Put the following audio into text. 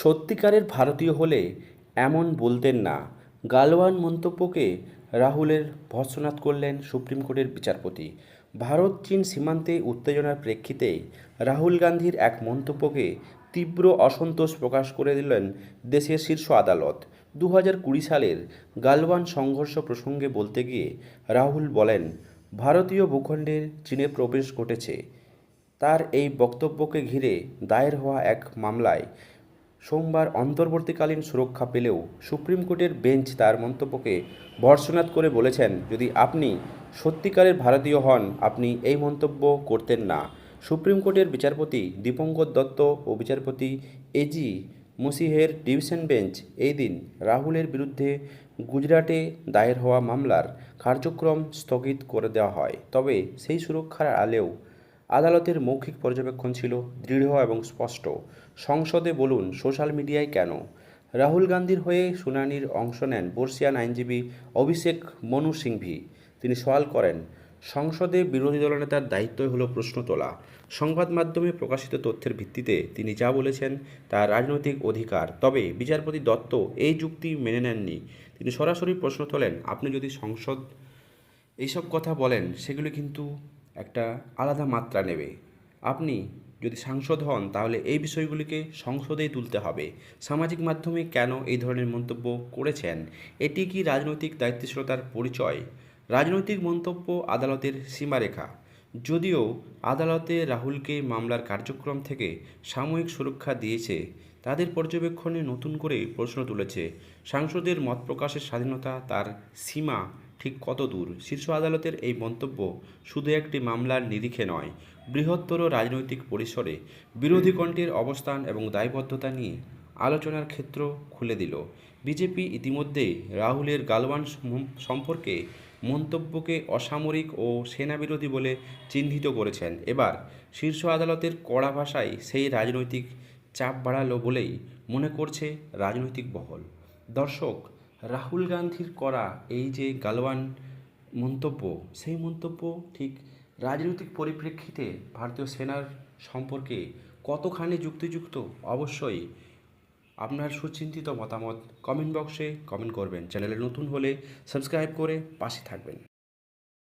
সত্যিকারের ভারতীয় হলে এমন বলতেন না। গালওয়ান মন্তব্যকে রাহুলের ভর্ৎসনাদ করলেন সুপ্রিম কোর্টের বিচারপতি। ভারত চীন সীমান্তে উত্তেজনার প্রেক্ষিতে রাহুল গান্ধীর এক মন্তব্যকে তীব্র অসন্তোষ প্রকাশ করে দিলেন দেশের শীর্ষ আদালত। দু কুড়ি সালের গালওয়ান সংঘর্ষ প্রসঙ্গে বলতে গিয়ে রাহুল বলেন, ভারতীয় ভূখণ্ডে চীনে প্রবেশ ঘটেছে। তার এই বক্তব্যকে ঘিরে দায়ের হওয়া এক মামলায় সোমবার অন্তর্বর্তীকালীন সুরক্ষা পেলেও সুপ্রিম কোর্টের বেঞ্চ তার মন্তব্যকে ভর্ৎসনাদ করে বলেছেন, যদি আপনি সত্যিকারের ভারতীয় হন, আপনি এই মন্তব্য করতেন না। সুপ্রিম কোর্টের বিচারপতি দীপঙ্কর দত্ত ও বিচারপতি এজি মুসিহের ডিভিশন বেঞ্চ এই দিন রাহুলের বিরুদ্ধে গুজরাটে দায়ের হওয়া মামলার কার্যক্রম স্থগিত করে দেওয়া হয়। তবে সেই সুরক্ষার আলেও আদালতের মৌখিক পর্যবেক্ষণ ছিল দৃঢ় এবং স্পষ্ট। সংসদে বলুন, সোশ্যাল মিডিয়ায় কেন? রাহুল গান্ধীর হয়ে শুনানির অংশ নেন বর্ষিয়ান আইনজীবী অভিষেক মনু সিংভি। তিনি সওয়াল করেন, সংসদে বিরোধী দলনেতার দায়িত্বই হলো প্রশ্ন তোলা। সংবাদ মাধ্যমে প্রকাশিত তথ্যের ভিত্তিতে তিনি যা বলেছেন তা রাজনৈতিক অধিকার। তবে বিচারপতি দত্ত এই যুক্তি মেনে নেননি। তিনি সরাসরি প্রশ্ন তোলেন, আপনি যদি সংসদ এইসব কথা বলেন, সেগুলি কিন্তু একটা আলাদা মাত্রা নেবে। আপনি যদি সাংসদ হন, তাহলে এই বিষয়গুলিকে সংসদেই তুলতে হবে। সামাজিক মাধ্যমে কেন এই ধরনের মন্তব্য করেছেন? এটি কি রাজনৈতিক দায়িত্বশীলতার পরিচয়? রাজনৈতিক মন্তব্য আদালতের সীমারেখা। যদিও আদালতে রাহুলকে মামলার কার্যক্রম থেকে সাময়িক সুরক্ষা দিয়েছে, তাদের পর্যবেক্ষণে নতুন করে প্রশ্ন তুলেছে। সাংসদের মত প্রকাশের স্বাধীনতা তার সীমা ঠিক কত দূর শীর্ষ আদালতের এই মন্তব্য শুধু একটি মামলার নিরিখে নয়, বৃহত্তর রাজনৈতিক পরিসরে বিরোধী কণ্ঠের অবস্থান এবং দায়বদ্ধতা নিয়ে আলোচনার ক্ষেত্র খুলে দিল। বিজেপি ইতিমধ্যেই রাহুলের গালওয়ান সম্পর্কে মন্তব্যকে অসামরিক ও সেনাবিরোধী বলে চিহ্নিত করেছেন। এবার শীর্ষ আদালতের কড়া ভাষায় সেই রাজনৈতিক চাপ বাড়ালো বলেই মনে করছে রাজনৈতিক বহল। দর্শক রাহুল গান্ধীর করা এই যে গালওয়ান মন্তব্য, সেই মন্তব্য ঠিক রাজনৈতিক পরিপ্রেক্ষিতে ভারতীয় সেনার সম্পর্কে কতখানি যুক্তিযুক্ত? অবশ্যই আপনার সুচিন্তিত মতামত কমেন্ট বক্সে কমেন্ট করবেন। চ্যানেলে নতুন হলে সাবস্ক্রাইব করে পাশে থাকবেন।